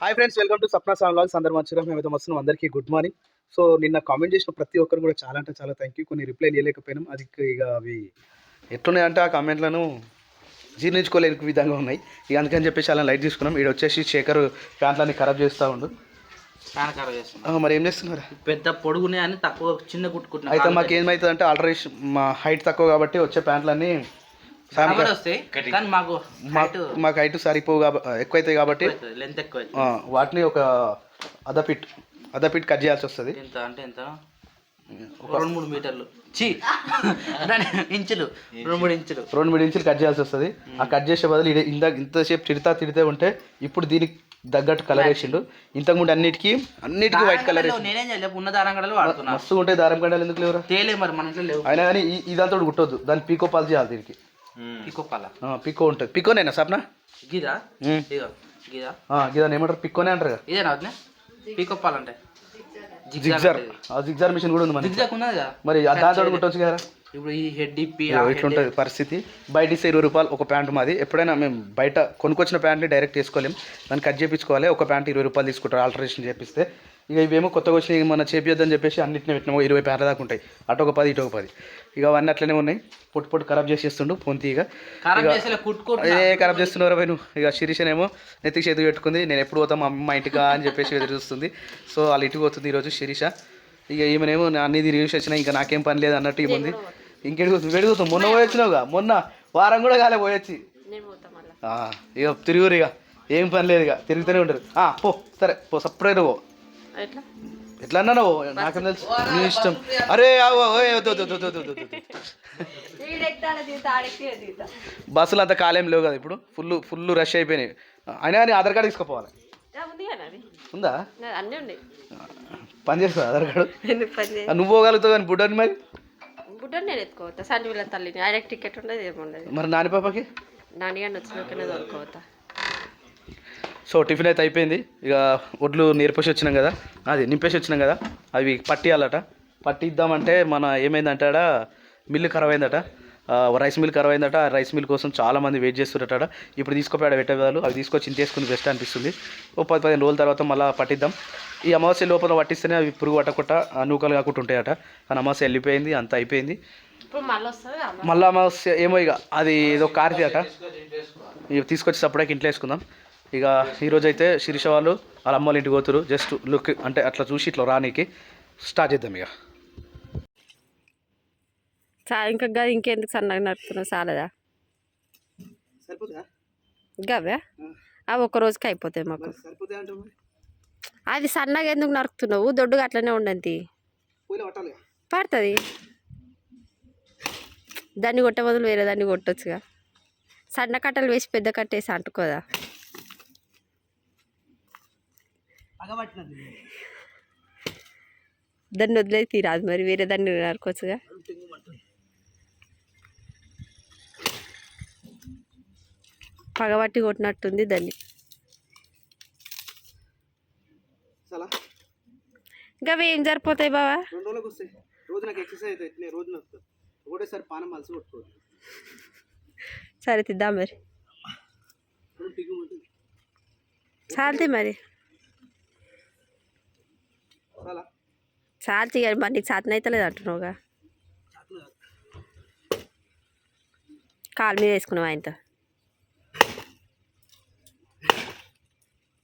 Hi friends welcome to Sapna song vlogs అందరు మంచిగా మేమైతే వస్తున్నాం అందరికీ గుడ్ మార్నింగ్ సో నిన్న కామెంట్ చేసిన ప్రతి ఒక్కరు కూడా చాలా అంటే చాలా థ్యాంక్ యూ కొన్ని రిప్లై చేయలేకపోయినాం. అది ఇక అవి ఎట్లున్నాయంటే ఆ కామెంట్లను జీర్ణించుకోలేని విధంగా ఉన్నాయి. ఇక అందుకని చెప్పేసి అలా లైట్ తీసుకున్నాం. ఇక్కడ వచ్చేసి శేఖర్ ప్యాంట్లన్నీ ఖరాబ్ చేస్తూ ఉండు. మరి ఏం చేస్తున్నారు? పెద్ద పొడుగునే అని తక్కువ చిన్న కుట్టుకుంటున్నా. అయితే మాకు ఏమవుతుంది అంటే ఆల్టరేషన్ మా హైట్ తక్కువ కాబట్టి వచ్చే ప్యాంట్లన్నీ బరాబర్ వస్తాయి కానీ మాకు మాకు మాకు హైట్ సరిపోవు కాబట్టి ఎక్కువైతాయి కాబట్టి లెంత్ ఎక్కువ ఆ, వాటిని ఒక అర్ధ ఫిట్ కట్ చేయాల్సి వస్తుంది. ఎంత అంటే ఎంత? ఒక రెండు మూడు మీటర్లు. చీ దాని ఇంచులు రెండు మూడు ఇంచులు. రెండు మూడు ఇంచులు కట్ చేయాల్సి వస్తుంది. ఆ కట్ చేసే బదులు ఇదే ఇంత ఇంతసేపు తిడతా తిడితే ఉంటే ఇప్పుడు దీనికి తగ్గట్టు కలర్ వేసిండు. ఇంతకుముందు అన్నిటికీ అన్నిటికీ వైట్ కలర్ నేనేం చేయలేదు ఉన్న దారంగడలు వాడుతున్నా. మస్తు ఉంటాయి దారం కండాలు ఎందుకు లేవురా? తేలే మరి మన ఇంట్లో లేవు. అయినా కానీ ఈ- ఇదంతా కుట్టొద్దు. దాన్ని పీకో పాలు చేయాలి దీనికి. ఆ, పికో ఉంటుంది. పికోనేనా సప్న గిదా? గిదా. ఇదని ఏమంటారు? పికోనే అంటారు కదా. ఇదేనా వదిలే పికొప్పాలంటే జిగ్జార్ జిగ్జార్ మిషన్ కూడా ఉంది మన జిగ్జాగ్ ఉన్నది కదా? మరి ఆ దాంతో కుట్టొచ్చు కదా? ఇప్పుడు ఈ హెడ్ ఇట్లుంటుంది పరిస్థితి. బయట ఇస్తే ఇరవై రూపాయలు ఒక ప్యాంట్ మాది. ఎప్పుడైనా మేము బయట కొనుక్కొచ్చిన ప్యాంట్ని డైరెక్ట్ వేసుకోలేం దాన్ని కట్ చేయించుకోవాలి. ఒక ప్యాంట్ ఇరవై రూపాయలు తీసుకుంటారు. ఆల్టరేషన్ చేపిస్తే. ఇక ఇవేమో కొత్తగా వచ్చినాయి మన చేపియొద్దని చెప్పేసి అన్నింటినీ పెట్టినాము ఇరవై ప్యాంట్ల దాకా ఉంటాయి. అటు ఒక పది ఇటు ఒక పది. ఇక అవన్నీ అట్లనే ఉన్నాయి. పొట్టు పొట్టు ఖరాబ్ చేసేస్తుండు పొంతి ఇక ఏ ఖరాబ్ చేస్తున్నారు పోయి నువ్వు? ఇక శిరీషనేమో నెత్తికి చేతి పెట్టుకుంది నేను ఎప్పుడు పోతాం మా అమ్మ ఇంటికా? అని చెప్పేసి ఎదురు చూస్తుంది. సో వాళ్ళ ఇంటికి పోతుంది ఈరోజు శిరీష. ఇక ఈమెనేమో అన్ని తిరిగి వచ్చినా ఇంకా నాకేం పని లేదు అన్నట్టు ఏముంది ఇంకెడుగుతుంది వెడుగుతాం మొన్న పోయి వచ్చినావుగా? మొన్న వారం కూడా కాలే పోయొచ్చి ఇక తిరుగురు ఇక. ఏం పని లేదు ఇక. తిరుగుతూనే ఉంటారు. ఆ, పో సరే పో సపరేట్ పో. ఎట్లా? అన్నాను నాకేం తెలుసు. నీ ఇష్టం. అరే. బస్సులు అంత కాలేం లేవు కదా ఇప్పుడు. ఫుల్ ఫుల్ రష్ అయిపోయినాయి. అయినా కానీ ఆధార్ కార్డు తీసుకుపోవాలి. ఉంది పని చేస్తుంది ఆధార్ కార్డు. నువ్వు పోగలుగుతావు కానీ బుడ్డని మరి? బుడ్డని నేను ఎత్తుకోవద్దా వీళ్ళ తల్లిని. డైరెక్ట్ టికెట్ ఉండదు ఏముండదు. మరి నాని పాపకి? నాన్నగారిని వచ్చినాకనే దొరకవద్దా సో టిఫిన్ అయితే అయిపోయింది. ఇక ఒడ్లు నేర్పేసి వచ్చినాం కదా. అది నింపేసి వచ్చినాం కదా. అవి పట్టియాలట. పట్టిద్దామంటే మన ఏమైందంటాడా మిల్లు ఖరాబ్ అయిందట ఆ, రైస్ మిల్ ఖరాబ్ అయిందట ఆ రైస్ మిల్ కోసం చాలా మంది వెయిట్ చేస్తున్నట ఇప్పుడు తీసుకుపోయాడ పెట్టేవాళ్ళు అవి తీసుకొచ్చి ఇంటేసుకుని బెస్ట్ అనిపిస్తుంది. ఓ పది పదిహేను రోజుల తర్వాత మళ్ళీ పట్టిద్దాం. ఈ అమావాస్య లోపల పట్టిస్తేనే అవి పురుగు పట్టకుండా ఆ, నూకలు కాకుండా ఉంటాయట. కానీ అమావాస్య వెళ్ళిపోయింది. అంత అయిపోయింది. ఇప్పుడు మళ్ళీ అమావాస్య ఏమో ఇక. అది ఏదో కార్తీ అట ఇక తీసుకొచ్చి సపరేట్గా ఇంట్లో వేసుకుందాం. ఇక ఈరోజు అయితే శిరీష వాళ్ళు వాళ్ళ అమ్మ వాళ్ళ ఇంటికి పోతురు. జస్ట్ లుక్ అంటే అట్లా చూసి ఇట్లా రానీకి స్టార్ట్ చేద్దాం ఇక. చా ఇంకా ఇంకెందుకు సన్నగా నడుపుతున్నావు చాలదా సరిపోతుందా? గవే అవి ఒక రోజుకి అయిపోతాయి మాకు. అది సన్నగా ఎందుకు నరుకుతున్నావు దొడ్డుగా అట్లనే ఉండండి పడుతుంది. దాన్ని కొట్టే బదులు వేరే దాన్ని కొట్టొచ్చుగా. సన్న కట్టలు వేసి పెద్ద కట్టేసి అంటుకోదా? దాన్ని వదిలేసి తీరాదు మరి వేరే దాన్ని నరుకోవచ్చుగా పగబట్టి కొట్టినట్టుంది దాన్ని. ఇంకా అవి ఏం సరిపోతాయి బావా? రెండు రోజులకు వస్తాయి. రోజు నాకు ఎక్సర్సైజ్ అవుతాయి నేను రోజు నాకు ఒకటేసారి పానం మలిసి కొట్టుకోవాలి. సరే తిద్దాం మరి. చాలుతాయి మరి. చాలా కానీ మరి నీకు సాధన అయితే లేదు అంటున్నావుగా కాలు మీద వేసుకున్నావు ఆయనతో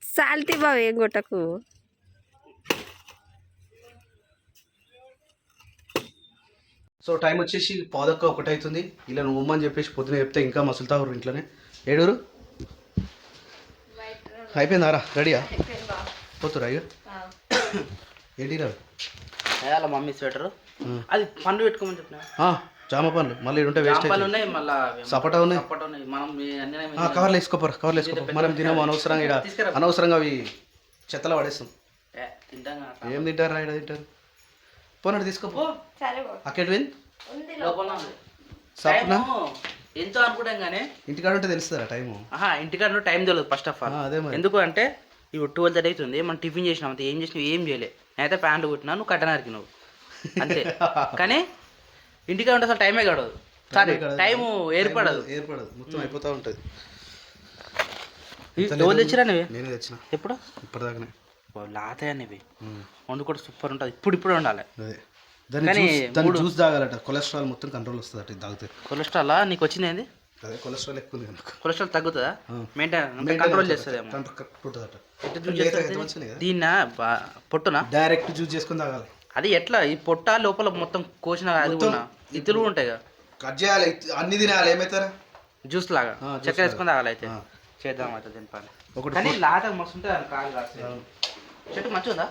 చాలుతాయి బావ ఏం కొట్టకు. సో టైం వచ్చేసి పాదక్క ఒకటి అవుతుంది ఇలా నువ్వు ఉమ్మని చెప్పేసి పొద్దున చెప్తే ఇంకా మసులుతావు ఇంట్లోనే. ఏడూరు? అయిపోయిందారా రెడీయా? పోతురా ఇక ఏంటి రా వాళ్ళ మమ్మీ స్వెటర్. అది పండు పెట్టుకోమని చెప్పిన. ఆ, జామ పండ్లు. మళ్ళీ ఉంటే వేస్ట్ ఉన్నాయి మళ్ళా సపోటా ఉన్నాయి. సపోటా ఉన్నాయి. మనం కవర్లు వేసుకోపోరా కవర్లు వేసుకోపో మనం తినము అనవసరంగా ఇక్కడ. అనవసరంగా అవి చెత్తలో పడేస్తాం. ఏ, తింటాం కదా. ఏం తింటారా ఇక్కడ తింటారు? పోనాడు తీసుకోపో. అక్కడ విన్ లోపల. ఉంది. సప్న ఎంతో అనుకుంటాం కానీ ఇంటికాడ ఉంటే తెలుస్తుందా టైము? ఆహా ఇంటికాడ టైం తెలియదు ఫస్ట్ ఆఫ్ ఆల్ అదే. ఎందుకు అంటే ఇప్పుడు ట్వెల్వ్ థర్టీ అవుతుంది. మనం టిఫిన్ చేసినాం అంతే ఏం చేసినావు ఏం చేయలే. నేనైతే ప్యాంటు కుట్టినా నువ్వు కట్టనారికి నువ్వు. అంతే. కానీ ఇంటికాడ ఉంటే అసలు టైమే గడవదు. సారీ. టైము ఏర్పడదు. ఏర్పడదు. మొత్తం అయిపోతూ ఉంటుంది. ఎవరు తెచ్చిరా నువ్వు నేనే తెచ్చిన. ఎప్పుడు? ఇప్పటిదాకానే. అనేవి వండు కూడా సూపర్ ఉంటుంది. ఇప్పుడు ఇప్పుడు ఉండాలి. దాన్ని జ్యూస్ తాగాలట. కొలెస్ట్రాల్ మొత్తం కంట్రోల్ వస్తుంది తాగితే. కొలెస్ట్రాల్? నీకు వచ్చింది ఏంది? అదే కొలెస్ట్రాల్ ఎక్కువ ఉంది కనుక. కొలెస్ట్రాల్ తగ్గుతుందా. మెయింటైన్ కంట్రోల్ చేస్తుందేమో. దీన్న? పొట్టునా? డైరెక్ట్ జ్యూస్ చేసుకుని తాగాలి. అది ఎట్లా? ఈ పొట్ట లోపల మొత్తం కోసిన అది ఇతులు ఉంటాయి కదా? కట్ చేయాలి. అన్ని తినాలి. ఏమవుతారా జ్యూస్ లాగా. చక్కెర వేసుకొని తాగాలి అయితే. చేద్దాం అయితే దీని పని ఒకటి కానీ లాత మస్తు ఉంటుంది చెట్టు మంచిగా ఉందా?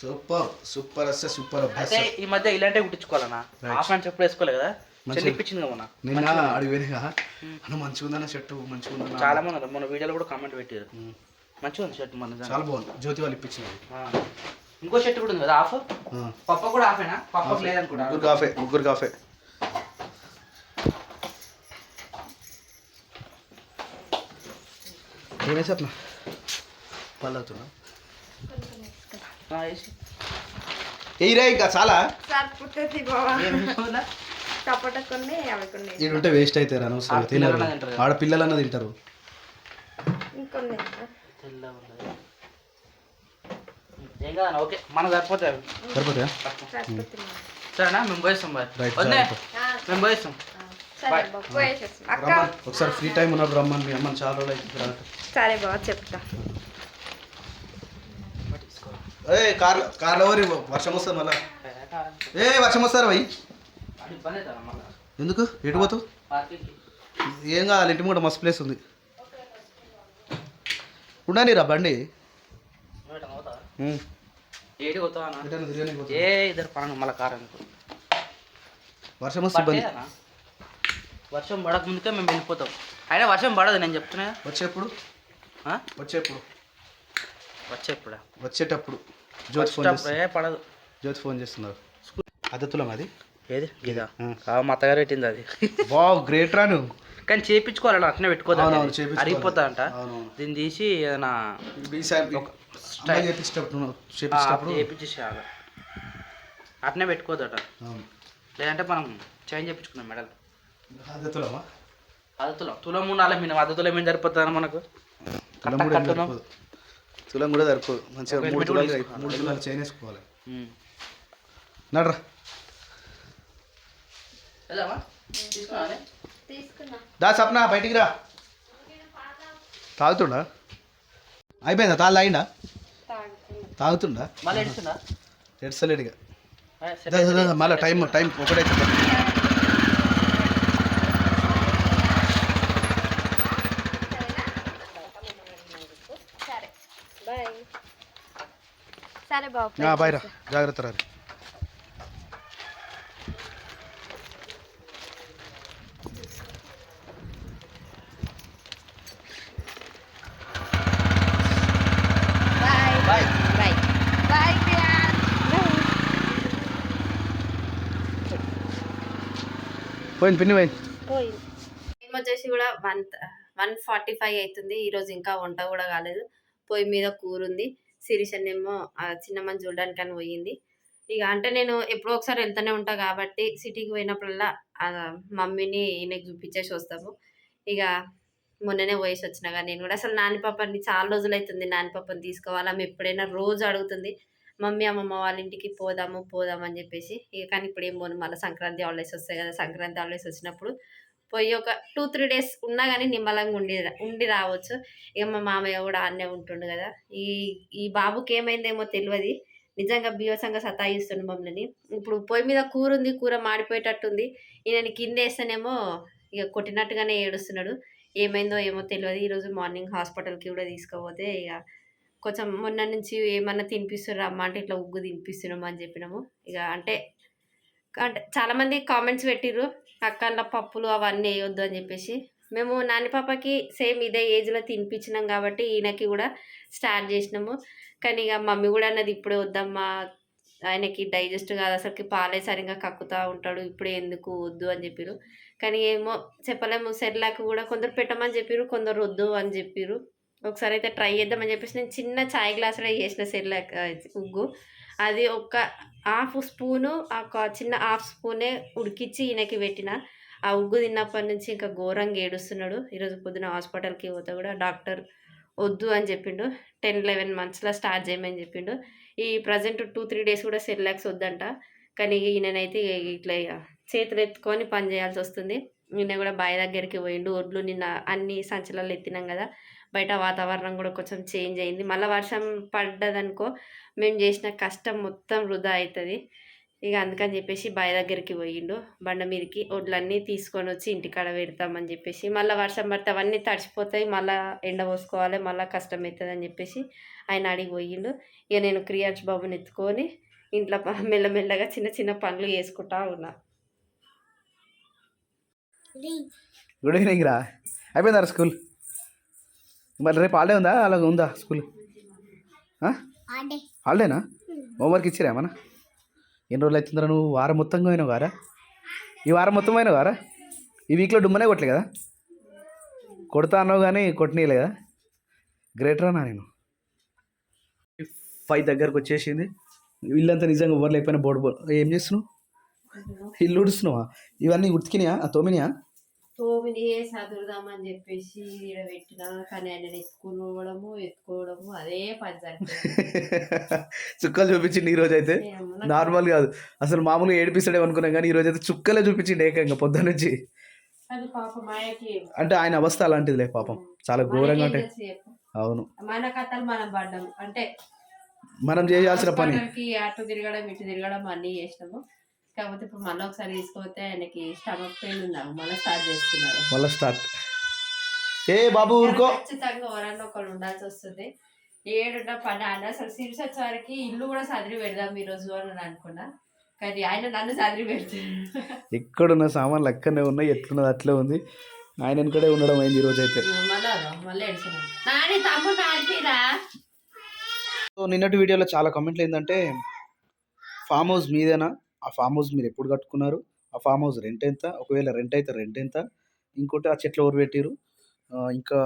సూపర్. సూపర్ వస్తే సూపర్ అయితే ఈ మధ్య ఇలాంటివి కుట్టించుకోవాలన్నా. హాఫ్ హ్యాండ్ చెప్పులు వేసుకోవాలి కదా? నిన్న అడిగిపోయినా అన్న మంచిగా ఉందన్న షర్ట్ మంచిగా ఉందన్న చాలా మంది. మొన్న వీడియోలో కూడా కామెంట్ పెట్టారు. మంచిగా ఉంది షర్ట్ మన. చాలా బాగుంది. జ్యోతి వాళ్ళు ఇప్పించింది. ఇంకో షర్ట్ కూడా ఉంది కదా హాఫ్ ఆ. పప్ప కూడా హాఫేనా పప్పకు లేదనుకుంటా. ముగ్గురు కాఫే ముగ్గురు కాఫే ఏమే చెప్పనా పళ్ళు అవుతున్నా. ఎయిరా ఇంకా చాలా? కొన్ని అవి కొన్ని ఉంటే వేస్ట్ అవుతారు అనవసరం ఆడపిల్లలు తినరు. కదా. ఆడపిల్లలన్న తింటారు. ఇంకొన్ని ఓకే. సరిపోతాయి. సరిపోతాయా? సరిపోతుంది సరేనా? మేము పోయిస్తాం మేము పోయిస్తాం. ఒకసారి ఫ్రీ టైం ఉన్నప్పుడు రమ్మని మీ అమ్మని చాలా రోజులు అయితే. సరే బావ చెప్తా. ఏ కార్లో కార్లో ఎవరి వర్షం వస్తుంది మళ్ళా. ఏ వర్షం వస్తారు అవి ఎందుకు? ఎటు పోతావు? ఏం కావాలి? ఇంటి ముందు మస్తు ప్లేస్ ఉంది. ఉండని రా బండి వర్షం వస్తే ఇబ్బంది? వర్షం పడక ముందుకే మేము వెళ్ళిపోతాం. అయినా వర్షం పడదు నేను చెప్తున్నా. వచ్చేప్పుడు? వచ్చేప్పుడు. వచ్చే ఇప్పుడు వచ్చేటప్పుడు. జ్యోతి ఫోన్ పడదు. జ్యోతి ఫోన్ చేస్తున్నారు అద్దతులం అది? ఏది? గీదా. మా అత్తగారు పెట్టింది అది. వావ్ గ్రేట్ రా నువ్వు. కానీ చేపించుకోవాలి అలా అట్నే పెట్టుకోదా. అరిగిపోతా అంట. దీన్ని తీసి ఏదైనా చేపించేసేయాలి. అట్నే పెట్టుకోదట. లేదంటే మనం చేంజ్ చేయించుకున్నాం మెడల్. అది తులం. తులం ఉండాలి మేము అది తులం ఏం సరిపోతుందా మనకు? తులం కూడా. సరిపోదు. మంచిగా మూడు తులాలు తీసుకోవాలి. మూడు తులాలు చైన్ వేసుకోవాలి. ఉమ్. నడ్రా. వెళ్దామా? దా సప్న బయటికి రా. తాగుతుండా? అయిపోయిందా? తాళ్ళు తాగుతున్నా. తాగుతుండా? మళ్ళీ ఎడుస్తుందా ఎడ్సలేడుగా. మళ్ళీ టైం టైం ఒకటైతే సరే. బాయ్. రా. జాగ్రత్త రా బాయ్ బాయ్ బాయ్ బాయ్ ప్రియాన్ పోయింది పిన్ని పోయింది పోయింది. టైం వచ్చేసి కూడా వన్ వన్ ఫార్టీ ఫైవ్ అవుతుంది. ఈరోజు ఇంకా వంట కూడా కాలేదు. పొయ్యి మీద కూర ఉంది సిరిషన్ ఏమో ఆ చిన్నమ్మని చూడడానికి అని పోయింది. ఇక అంటే నేను ఎప్పుడో ఒకసారి వెళ్తూనే ఉంటా కాబట్టి సిటీకి పోయినప్పుడల్లా మమ్మీని ఈయనకి చూపించేసి వస్తాము. ఇక మొన్ననే పోయేసి వచ్చిన నేను కూడా అసలు నాని పాపని చాలా రోజులు అవుతుంది నాని పాపని తీసుకోవాలి? ఎప్పుడైనా రోజు అడుగుతుంది మమ్మీ అమ్మమ్మ వాళ్ళ ఇంటికి పోదాము పోదాము అని చెప్పేసి ఇక కానీ ఇప్పుడు ఏం పోను మళ్ళీ సంక్రాంతి హాలిడేస్ వస్తాయి కదా సంక్రాంతి హాలిడేస్ వచ్చినప్పుడు పోయి ఒక టూ త్రీ డేస్ ఉన్నా కానీ నిమ్మలంగా ఉండి ఉండి రావచ్చు. ఇక మా మామయ్య కూడా ఆన్నే ఉంటుండు కదా. ఈ ఈ బాబుకి ఏమైందేమో తెలియదు. నిజంగా బీవసంగా సతాయిస్తుండు మమ్మల్ని. ఇప్పుడు పొయ్యి మీద కూర ఉంది కూర మాడిపోయేటట్టుంది. నేను కింద వేస్తేనేమో ఇక కొట్టినట్టుగానే ఏడుస్తున్నాడు. ఏమైందో ఏమో తెలియదు. ఈరోజు మార్నింగ్ హాస్పిటల్కి కూడా తీసుకుపోతే ఇక కొంచెం మొన్న నుంచి ఏమన్నా తినిపిస్తున్నారు అమ్మ? అంటే ఇట్లా ఉగ్గు తినిపిస్తున్నాము అని చెప్పినాము. ఇక అంటే అంటే చాలామంది కామెంట్స్ పెట్టిర్రు. అక్కల పప్పులు అవన్నీ వేయొద్దు అని చెప్పేసి. మేము నాని పాపకి సేమ్ ఇదే ఏజ్లో తినిపించినాం కాబట్టి ఈయనకి కూడా స్టార్ట్ చేసినాము. కానీ ఇక మమ్మీ కూడా అన్నది ఇప్పుడే వద్దమ్మా. ఆయనకి డైజెస్ట్ కాదు. అసలుకి పాలే సరిగా కక్కుతూ ఉంటాడు. ఇప్పుడే ఎందుకు వద్దు అని చెప్పారు కానీ ఏమో చెప్పలేము. సెర్లాక్ కూడా కొందరు పెట్టమని చెప్పారు కొందరు వద్దు అని చెప్పారు ఒకసారి అయితే ట్రై చేద్దామని చెప్పేసి నేను చిన్న చాయ్ గ్లాసులో చేసిన సెర్లాక్ ఉగ్గు. అది ఒక హాఫ్ స్పూను ఆ ఒక చిన్న హాఫ్ స్పూనే ఉడికిచ్చి ఈయనకి పెట్టిన. ఆ ఉగ్గు తిన్నప్పటి నుంచి ఇంకా ఘోరంగా ఏడుస్తున్నాడు. ఈరోజు పొద్దున హాస్పిటల్కి పోతే కూడా డాక్టర్ వద్దు అని చెప్పిండు. టెన్ లెవెన్ మంత్స్లో స్టార్ట్ చేయమని చెప్పిండు. ఈ ప్రజెంట్ టూ త్రీ డేస్ కూడా సెరిలాక్స్ వద్దంట. కానీ ఈయననైతే ఇట్లా ఇక చేతులు ఎత్తుకొని పని చేయాల్సి వస్తుంది. నిన్న కూడా బావి దగ్గరికి పోయిండు. ఒడ్లు నిన్న అన్ని సంచులలో ఎత్తినాం కదా. బయట వాతావరణం కూడా కొంచెం చేంజ్ అయింది. మళ్ళీ వర్షం పడ్డదనుకో మేము చేసిన కష్టం మొత్తం వృధా అవుతుంది ఇక అందుకని చెప్పేసి బావి దగ్గరికి పోయిండు. బండ మీదకి ఒడ్లన్నీ తీసుకొని వచ్చి ఇంటికాడ పెడతామని చెప్పేసి మళ్ళీ వర్షం పడితే అవన్నీ తడిచిపోతాయి మళ్ళీ ఎండ పోసుకోవాలి మళ్ళీ కష్టం అవుతుంది అని చెప్పేసి ఆయన అడిగి పోయిండు. ఇక నేను క్రియాన్స్ బాబుని ఎత్తుకొని ఇంట్లో మెల్లమెల్లగా చిన్న చిన్న పనులు చేసుకుంటా ఉన్నా. గుడ్ ఈవినింగ్ రా. అయిపోయిందా స్కూల్? మరి రేపు హాలిడే ఉందా? అలా ఉందా స్కూల్? హాలిడేనా? హోంవర్క్ ఇచ్చిరా ఏమన్నా? ఎన్ని రోజులు అవుతుందిరా నువ్వు? వారం మొత్తంగా అయినావు కారా ఈ వారం మొత్తం అయినావు కారా ఈ వీక్లో డుమ్మనే కొట్టలే కదా? కొడతా అన్నావు కానీ కొట్టనీయలే కదా? గ్రేట్ రా నా నేను. ఫైవ్ దగ్గరకు వచ్చేసింది. ఇల్లంతా నిజంగా ఎవరు లేకపోయినా బోర్డు బోర్డు ఏం చేస్తున్నావు? ఇల్లు ఉడుస్తున్నావా ఇవన్నీ ఉతికినాయా? తోమినాయా? తోమిని చదువుదామని చెప్పేసి ఈడ పెట్టిన కానీ ఆయన ఎత్తుకోవడము ఎత్తుకోవడము అదే పని. చుక్కలు చూపించింది ఈ రోజు అయితే నార్మల్ కాదు. అసలు మామూలుగా ఏడిపిస్తాడే అనుకున్నాం కానీ ఈ రోజు అయితే చుక్కలే చూపించింది ఏకంగా పొద్దున్న నుంచి. అది పాప మాయకి అంటే ఆయన అవస్థ అలాంటిదిలే పాపం. చాలా ఘోరంగా చెప్పు? అవును. మన కథలు మనం పడ్డాం అంటే మనం చేయాల్సిన పని. అటు తిరగడం ఇటు తిరగడం అన్నీ చేసినాము. కాకపోతే ఇప్పుడు మళ్ళీ ఒకసారి తీసుకోతే ఆయనకి స్టమక్ పెయిన్ ఉన్నాము మళ్ళీ స్టార్ట్ చేస్తున్నారు. మళ్ళీ స్టార్ట్. ఏ బాబు ఊరుకో. ఖచ్చితంగా ఎవరన్నా ఒకళ్ళు ఉండాల్సి వస్తుంది. ఏడున్న పని ఆయన. అసలు సిరిస్ వచ్చే వరకు ఇల్లు కూడా సదిరి పెడదాం ఈ రోజు అని నేను అనుకున్నా. కానీ ఆయన నన్ను సదిరి పెడుతున్నాడు ఎక్కడున్న సామాన్లు అక్కడనే ఉన్నాయి ఎట్లున్నది అట్లే ఉంది. ఆయన వెనకడే ఉండడం అయింది ఈ రోజు అయితే నిన్నటి వీడియోలో చాలా కామెంట్లు ఏంటంటే ఫామ్ హౌస్ మీదేనా? ఆ ఫామ్ హౌస్ మీరు ఎప్పుడు కట్టుకున్నారు? ఆ ఫామ్ హౌస్ రెంట్ ఎంత? ఒకవేళ రెంట్ అయితే రెంట్ ఎంత? ఇంకోటి ఆ చెట్లు ఎవరు పెట్టారు ఇంకా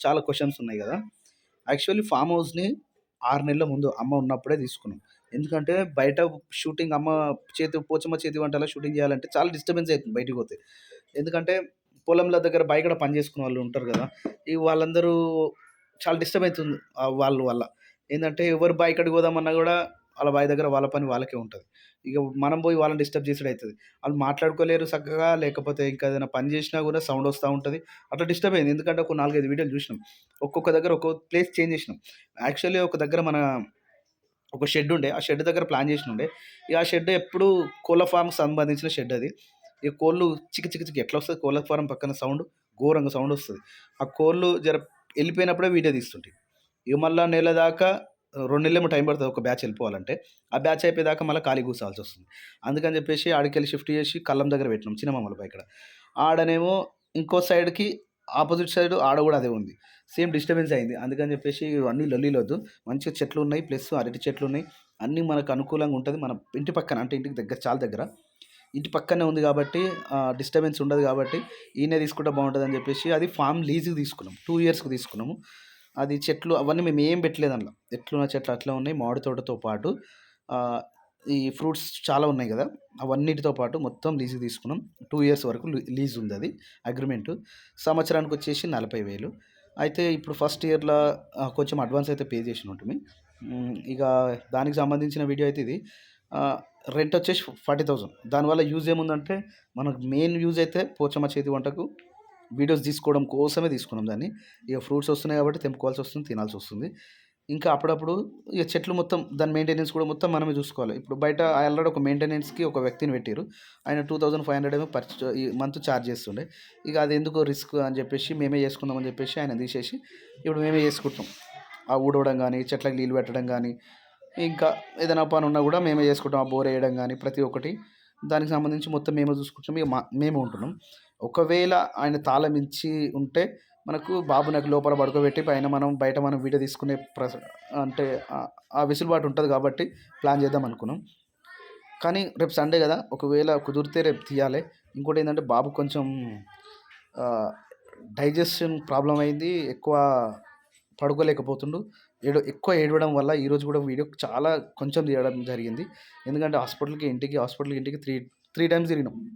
చాలా క్వశ్చన్స్ ఉన్నాయి కదా. యాక్చువల్లీ ఫామ్ హౌస్ని ఆరు నెలల ముందు అమ్మ ఉన్నప్పుడే తీసుకున్నాం. ఎందుకంటే బయట షూటింగ్ అమ్మ చేతి పోచమ్మ చేతి వంటలా షూటింగ్ చేయాలంటే చాలా డిస్టర్బెన్స్ అవుతుంది బయటికి పోతే. ఎందుకంటే పొలంల దగ్గర బయట పని చేసుకునే వాళ్ళు ఉంటారు కదా ఈ వాళ్ళందరూ చాలా డిస్టర్బ్ అవుతుంది వాళ్ళ వల్ల. ఏంటంటే ఎవరు బాయ్ కాడికి పోదామన్నా కూడా వాళ్ళ బావి దగ్గర వాళ్ళ పని వాళ్ళకే ఉంటుంది. ఇక మనం పోయి వాళ్ళని డిస్టర్బ్ చేసుడు అవుతుంది వాళ్ళు మాట్లాడుకోలేరు చక్కగా లేకపోతే ఇంకా ఏదైనా పని చేసినా కూడా సౌండ్ వస్తూ ఉంటుంది. అట్లా డిస్టర్బ్ అయింది. ఎందుకంటే ఒక నాలుగైదు వీడియోలు చూసినాం. ఒక్కొక్క దగ్గర ఒక్కొక్క ప్లేస్ చేంజ్ చేసినాం. యాక్చువల్లీ ఒక దగ్గర మన ఒక షెడ్ ఉండే. ఆ షెడ్ దగ్గర ప్లాన్ చేసిన ఉండే ఇక ఆ షెడ్ ఎప్పుడు కోళ్ళ ఫామ్కి సంబంధించిన షెడ్ అది. ఇక కోళ్ళు చికి చికి చికి ఎట్లా వస్తుంది? కోళ్ళ ఫారం పక్కన సౌండ్ ఘోరంగా సౌండ్ వస్తుంది. ఆ కోళ్ళు జర వెళ్ళిపోయినప్పుడే వీడియో తీస్తుంటాయి ఇక మళ్ళీ నెల దాకా రెండు నెలలేమో టైం పడుతుంది ఒక బ్యాచ్ వెళ్ళిపోవాలంటే. ఆ బ్యాచ్ అయిపోయేదాకా మళ్ళీ ఖాళీ కూర్చోవాల్సి వస్తుంది. అందుకని చెప్పేసి ఆడికెళ్ళి షిఫ్ట్ చేసి కళ్ళం దగ్గర పెట్టినాం చిన్నమామల ఇక్కడ ఆడనేమో ఇంకో సైడ్కి ఆపోజిట్ సైడ్ ఆడ కూడా అదే ఉంది. సేమ్ డిస్టర్బెన్స్ అయింది. అందుకని చెప్పేసి అన్నీ లొల్లిలొద్దు మంచిగా చెట్లు ఉన్నాయి ప్లస్ అరటి చెట్లు ఉన్నాయి. అన్నీ మనకు అనుకూలంగా ఉంటుంది. మన ఇంటి పక్కన అంటే ఇంటికి దగ్గర చాలా దగ్గర. ఇంటి పక్కనే ఉంది కాబట్టి డిస్టర్బెన్స్ ఉండదు కాబట్టి ఈయనే తీసుకుంటే బాగుంటుంది అని చెప్పేసి అది ఫామ్ లీజ్కి తీసుకున్నాం. టూ ఇయర్స్కి తీసుకున్నాము. అది చెట్లు అవన్నీ మేము ఏం పెట్టలేదు అందులో. ఎట్లున్న చెట్లు అట్లా ఉన్నాయి మామిడి తోటతో పాటు ఈ ఫ్రూట్స్ చాలా ఉన్నాయి కదా అవన్నిటితో పాటు మొత్తం లీజు తీసుకున్నాం. టూ ఇయర్స్ వరకు లీజ్ ఉంది అది అగ్రిమెంటు. సంవత్సరానికి వచ్చేసి నలభై వేలు. అయితే ఇప్పుడు ఫస్ట్ ఇయర్లో కొంచెం అడ్వాన్స్ అయితే పే చేసిన ఉంటుంది. ఇక దానికి సంబంధించిన వీడియో అయితే ఇది. రెంట్ వచ్చేసి ఫార్టీ థౌజండ్. దానివల్ల యూజ్ ఏముందంటే మనకు మెయిన్ యూజ్ అయితే పోచమ్మ చేతి వంటకు వీడియోస్ తీసుకోవడం కోసమే తీసుకున్నాం దాన్ని. ఇక ఫ్రూట్స్ వస్తున్నాయి కాబట్టి తెంపుకోవాల్సి వస్తుంది తినాల్సి వస్తుంది. ఇంకా అప్పుడప్పుడు ఇక చెట్లు మొత్తం దాని మెయింటెనెన్స్ కూడా మొత్తం మనమే చూసుకోవాలి. ఇప్పుడు బయట ఆల్రెడీ ఒక మెయింటెనెన్స్కి ఒక వ్యక్తిని పెట్టారు ఆయన టూ థౌజండ్ ఫైవ్ హండ్రెడ్ ఏమో పర్చ ఈ మంత్ ఛార్జ్ చేస్తుండే. ఇక అది ఎందుకో రిస్క్ అని చెప్పేసి మేమే చేసుకుందాం అని చెప్పేసి ఆయన తీసేసి ఇప్పుడు మేమే చేసుకుంటాం. ఆ ఊడవడం కానీ చెట్లకు నీళ్ళు పెట్టడం కానీ ఇంకా ఏదైనా పని ఉన్నా కూడా మేమే చేసుకుంటాం. ఆ బోర్ వేయడం కానీ ప్రతి ఒక్కటి. దానికి సంబంధించి మొత్తం మేమే చూసుకుంటాం. ఇక మా మేమే ఉంటున్నాం. ఒకవేళ ఆయన తాళం ఇచ్చి ఉంటే మనకు బాబు నాకు లోపల పడుకోబెట్టి పైన మనం బయట మనం వీడియో తీసుకునే ప్ర అంటే ఆ- ఆ వెసులుబాటు ఉంటుంది కాబట్టి ప్లాన్ చేద్దాం అనుకున్నాం. కానీ రేపు సండే కదా ఒకవేళ కుదిరితే రేపు తీయాలి. ఇంకోటి ఏంటంటే బాబు కొంచెం డైజెషన్ ప్రాబ్లం అయింది ఎక్కువ పడుకోలేకపోతుండు. ఏడు ఎక్కువ ఏడవడం వల్ల ఈరోజు కూడా వీడియో చాలా కొంచెం తీయడం జరిగింది. ఎందుకంటే హాస్పిటల్కి ఇంటికి హాస్పిటల్కి ఇంటికి త్రీ త్రీ టైమ్స్ తిరిగినాం.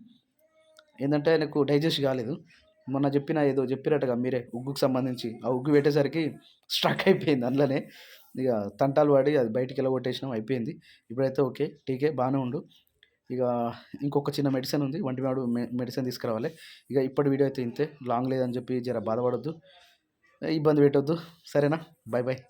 ఏంటంటే ఆయనకు డైజెస్ట్ కాలేదు. మొన్న చెప్పిన ఏదో చెప్పినట్టుగా మీరే ఉగ్గుకు సంబంధించి. ఆ ఉగ్గు పెట్టేసరికి స్ట్రక్ అయిపోయింది అందులోనే. ఇక తంటాలు పడి అది బయటికి వెళ్ళగొట్టేసినాం అయిపోయింది. ఇప్పుడైతే ఓకే టీకే బాగానే ఉండు. ఇక ఇంకొక చిన్న మెడిసిన్ ఉంది వంటి వాడు మెడిసిన్ తీసుకురావాలి. ఇక ఇప్పటి వీడియో అయితే ఇంతే. లాంగ్ లేదని చెప్పి జర బాధపడొద్దు. ఇబ్బంది పెట్టొద్దు. సరేనా? Bye bye